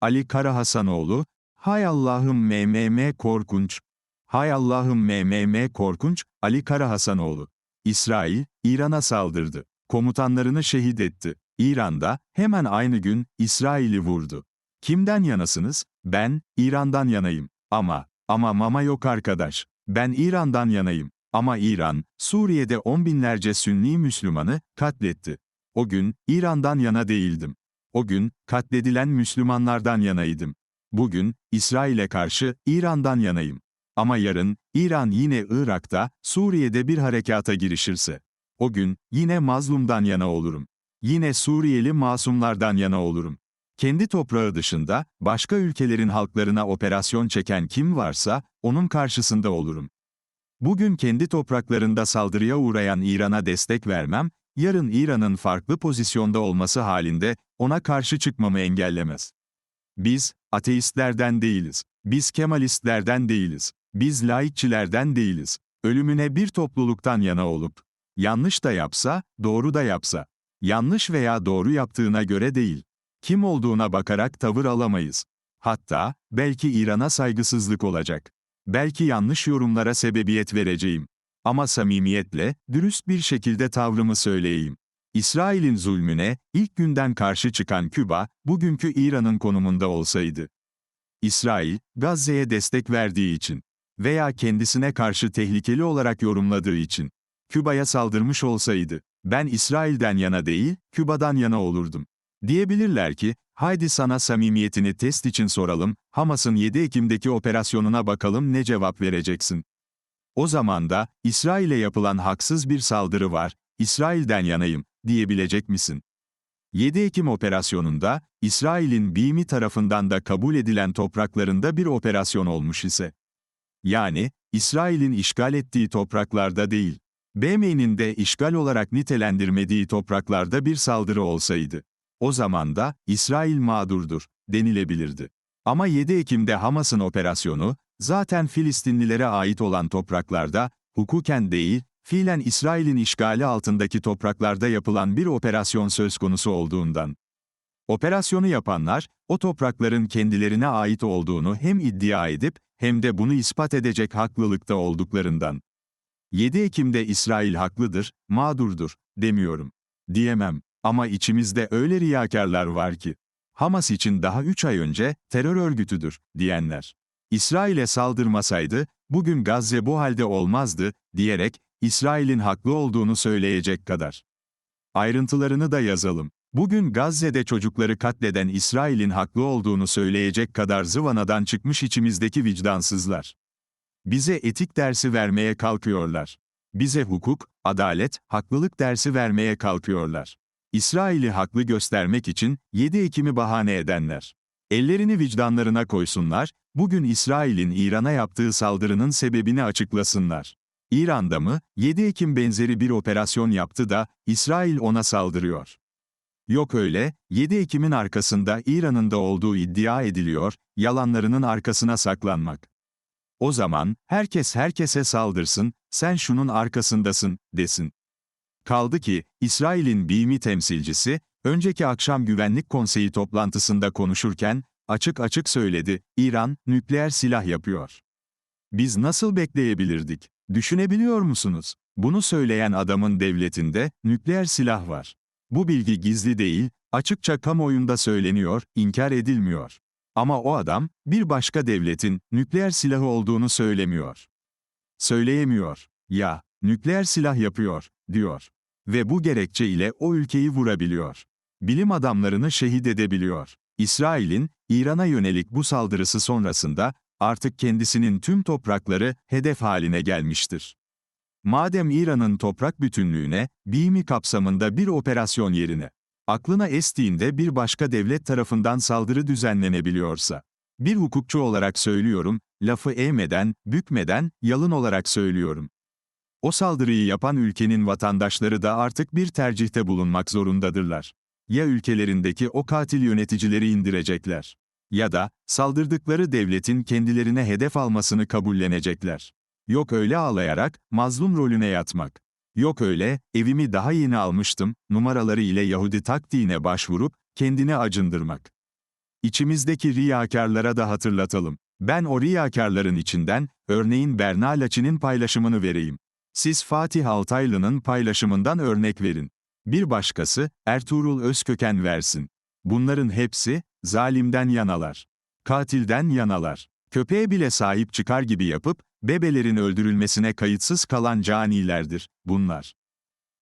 Ali Karahasanoğlu, Hay Allah'ım MMM korkunç. Hay Allah'ım MMM korkunç, Ali Karahasanoğlu. İsrail, İran'a saldırdı. Komutanlarını şehit etti. İran'da, hemen aynı gün, İsrail'i vurdu. Kimden yanasınız? Ben, İran'dan yanayım. Ama, ama mama yok arkadaş. Ben İran'dan yanayım. Ama İran, Suriye'de on binlerce Sünni Müslümanı katletti. O gün, İran'dan yana değildim. O gün, katledilen Müslümanlardan yanaydım. Bugün, İsrail'e karşı İran'dan yanayım. Ama yarın, İran yine Irak'ta, Suriye'de bir harekata girişirse, o gün, yine mazlumdan yana olurum. Yine Suriyeli masumlardan yana olurum. Kendi toprağı dışında, başka ülkelerin halklarına operasyon çeken kim varsa, onun karşısında olurum. Bugün kendi topraklarında saldırıya uğrayan İran'a destek vermem, yarın İran'ın farklı pozisyonda olması halinde, ona karşı çıkmamı engellemez. Biz, ateistlerden değiliz. Biz Kemalistlerden değiliz. Biz laikçilerden değiliz. Ölümüne bir topluluktan yana olup, yanlış da yapsa, doğru da yapsa, yanlış veya doğru yaptığına göre değil, kim olduğuna bakarak tavır alamayız. Hatta, belki İran'a saygısızlık olacak. Belki yanlış yorumlara sebebiyet vereceğim. Ama samimiyetle, dürüst bir şekilde tavrımı söyleyeyim. İsrail'in zulmüne, ilk günden karşı çıkan Küba, bugünkü İran'ın konumunda olsaydı. İsrail, Gazze'ye destek verdiği için veya kendisine karşı tehlikeli olarak yorumladığı için Küba'ya saldırmış olsaydı, ben İsrail'den yana değil, Küba'dan yana olurdum. Diyebilirler ki, haydi sana samimiyetini test için soralım, Hamas'ın 7 Ekim'deki operasyonuna bakalım ne cevap vereceksin. O zaman da, İsrail'e yapılan haksız bir saldırı var, İsrail'den yanayım, diyebilecek misin? 7 Ekim operasyonunda, İsrail'in BİMİ tarafından da kabul edilen topraklarında bir operasyon olmuş ise. Yani, İsrail'in işgal ettiği topraklarda değil, BM'nin de işgal olarak nitelendirmediği topraklarda bir saldırı olsaydı. O zaman da, İsrail mağdurdur, denilebilirdi. Ama 7 Ekim'de Hamas'ın operasyonu, zaten Filistinlilere ait olan topraklarda, hukuken değil, fiilen İsrail'in işgali altındaki topraklarda yapılan bir operasyon söz konusu olduğundan. Operasyonu yapanlar, o toprakların kendilerine ait olduğunu hem iddia edip, hem de bunu ispat edecek haklılıkta olduklarından. 7 Ekim'de İsrail haklıdır, mağdurdur, demiyorum. Diyemem. Ama içimizde öyle riyakarlar var ki, Hamas için daha 3 ay önce terör örgütüdür, diyenler. İsrail'e saldırmasaydı, bugün Gazze bu halde olmazdı, diyerek, İsrail'in haklı olduğunu söyleyecek kadar. Ayrıntılarını da yazalım. Bugün Gazze'de çocukları katleden İsrail'in haklı olduğunu söyleyecek kadar zıvanadan çıkmış içimizdeki vicdansızlar. Bize etik dersi vermeye kalkıyorlar. Bize hukuk, adalet, haklılık dersi vermeye kalkıyorlar. İsrail'i haklı göstermek için 7 Ekim'i bahane edenler. Ellerini vicdanlarına koysunlar, bugün İsrail'in İran'a yaptığı saldırının sebebini açıklasınlar. İran'da mı, 7 Ekim benzeri bir operasyon yaptı da, İsrail ona saldırıyor. Yok öyle, 7 Ekim'in arkasında İran'ın da olduğu iddia ediliyor, yalanlarının arkasına saklanmak. O zaman, herkes herkese saldırsın, sen şunun arkasındasın, desin. Kaldı ki, İsrail'in BİMİ temsilcisi, önceki akşam Güvenlik Konseyi toplantısında konuşurken, açık açık söyledi, İran, nükleer silah yapıyor. Biz nasıl bekleyebilirdik? Düşünebiliyor musunuz? Bunu söyleyen adamın devletinde, nükleer silah var. Bu bilgi gizli değil, açıkça kamuoyunda söyleniyor, inkar edilmiyor. Ama o adam, bir başka devletin, nükleer silahı olduğunu söylemiyor. Söyleyemiyor. Ya, nükleer silah yapıyor, diyor. Ve bu gerekçe ile o ülkeyi vurabiliyor. Bilim adamlarını şehit edebiliyor. İsrail'in, İran'a yönelik bu saldırısı sonrasında, artık kendisinin tüm toprakları hedef haline gelmiştir. Madem İran'ın toprak bütünlüğüne, BİMİ kapsamında bir operasyon yerine, aklına estiğinde bir başka devlet tarafından saldırı düzenlenebiliyorsa, bir hukukçu olarak söylüyorum, lafı eğmeden, bükmeden, yalın olarak söylüyorum. O saldırıyı yapan ülkenin vatandaşları da artık bir tercihte bulunmak zorundadırlar. Ya ülkelerindeki o katil yöneticileri indirecekler ya da saldırdıkları devletin kendilerine hedef almasını kabullenecekler. Yok öyle ağlayarak mazlum rolüne yatmak. Yok öyle evimi daha yeni almıştım numaraları ile Yahudi taktiğine başvurup kendini acındırmak. İçimizdeki riyakarlara da hatırlatalım. Ben o riyakarların içinden, örneğin Berna Laçin'in paylaşımını vereyim. Siz Fatih Altaylı'nın paylaşımından örnek verin. Bir başkası, Ertuğrul Özköken versin. Bunların hepsi, zalimden yanalar. Katilden yanalar. Köpeğe bile sahip çıkar gibi yapıp, bebelerin öldürülmesine kayıtsız kalan canilerdir, bunlar.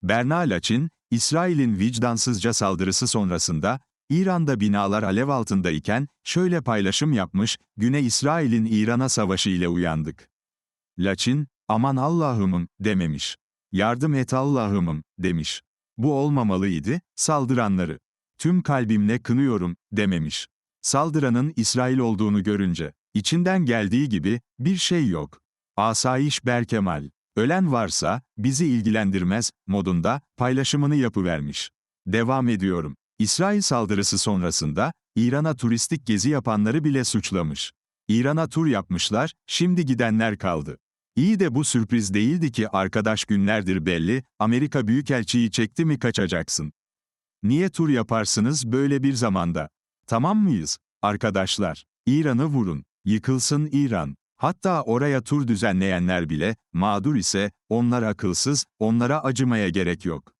Berna Laçin, İsrail'in vicdansızca saldırısı sonrasında, İran'da binalar alev altındayken, şöyle paylaşım yapmış, Güne İsrail'in İran'a savaşı ile uyandık. Laçin, aman Allah'ımım, dememiş. Yardım et Allah'ımım, demiş. Bu olmamalıydı, saldıranları. Tüm kalbimle kınıyorum, dememiş. Saldıranın İsrail olduğunu görünce, içinden geldiği gibi, bir şey yok. Asayiş Berkemal. Ölen varsa, bizi ilgilendirmez, modunda, paylaşımını yapıvermiş. Devam ediyorum. İsrail saldırısı sonrasında, İran'a turistik gezi yapanları bile suçlamış. İran'a tur yapmışlar, şimdi gidenler kaldı. İyi de bu sürpriz değildi ki arkadaş günlerdir belli, Amerika Büyükelçiyi çekti mi kaçacaksın. Niye tur yaparsınız böyle bir zamanda? Tamam mıyız? Arkadaşlar, İran'ı vurun, yıkılsın İran. Hatta oraya tur düzenleyenler bile, mağdur ise, onlar akılsız, onlara acımaya gerek yok.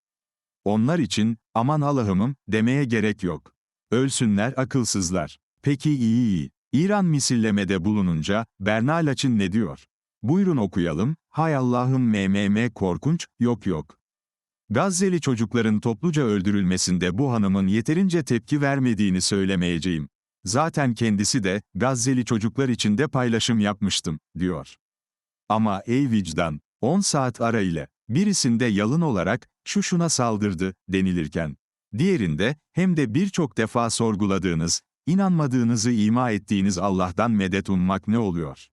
Onlar için, aman Allah'ımım, demeye gerek yok. Ölsünler akılsızlar. Peki iyi iyi. İran misillemede bulununca, Berna Laçin ne diyor? Buyurun okuyalım, hay Allah'ım mmm korkunç, yok yok. Gazze'li çocukların topluca öldürülmesinde bu hanımın yeterince tepki vermediğini söylemeyeceğim. Zaten kendisi de, Gazze'li çocuklar için de paylaşım yapmıştım, diyor. Ama ey vicdan, 10 saat ara ile, birisinde yalın olarak, şu şuna saldırdı, denilirken, diğerinde, hem de birçok defa sorguladığınız, inanmadığınızı ima ettiğiniz Allah'tan medet ummak ne oluyor?